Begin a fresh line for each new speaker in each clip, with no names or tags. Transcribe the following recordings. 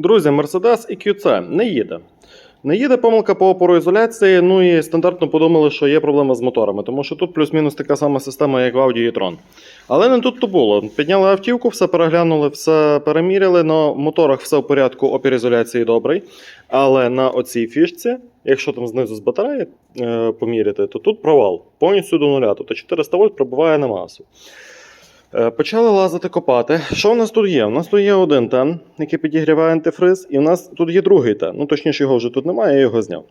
Друзі, Mercedes EQC не їде. Не їде помилка по опороізоляції, ну і стандартно подумали, що є проблема з моторами, тому що тут плюс-мінус така сама система, як в Audi e-tron. Але не тут то було. Підняли автівку, все переглянули, все переміряли. На моторах все в порядку, опірізоляції добрий. Але на оцій фішці, якщо там знизу з батареї е, поміряти, то тут провал повністю до нуля. Тобто 400 вольт пробиває на масу. Е, Почали лазити копати. Що в нас тут є? У нас тут є один тен, який підігріває антифриз, і в нас тут є другий тен. Ну, точніше, його вже тут немає, я його зняв.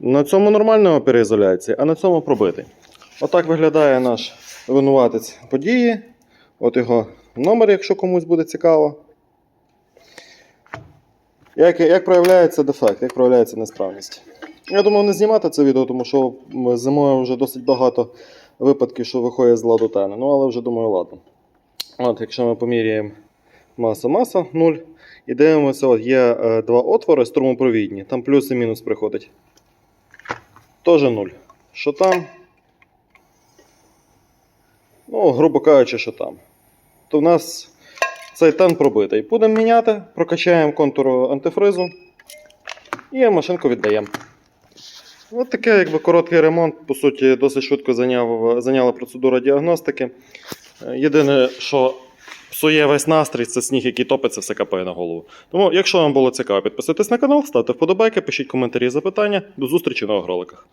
На цьому нормальна переізоляція, а на цьому пробитий. Отак виглядає наш винуватець події. От його номер, якщо комусь буде цікаво. Як, як проявляється дефект, як проявляється несправність? Я думав не знімати це відео, тому що зимою вже досить багато випадків, що виходять з ладу тени. Ну, але вже думаю, ладно. От, якщо ми поміряємо маса-маса 0. І дивимося, от є е, два отвори струмопровідні, там плюс і мінус приходить. Теж 0. Що там? Ну, грубо кажучи, що там. То в нас цей тен пробитий. Будемо міняти, прокачаємо контур антифризу і машинку віддаємо. От таке, якби короткий ремонт, по суті, досить швидко зайняв, зайняла процедура діагностики. Е, Єдине, що псує весь настрій, це сніг, який топиться, все капає на голову. Тому, якщо вам було цікаво, підписуйтесь на канал, ставте вподобайки, пишіть коментарі, запитання. До зустрічі в нових роликах.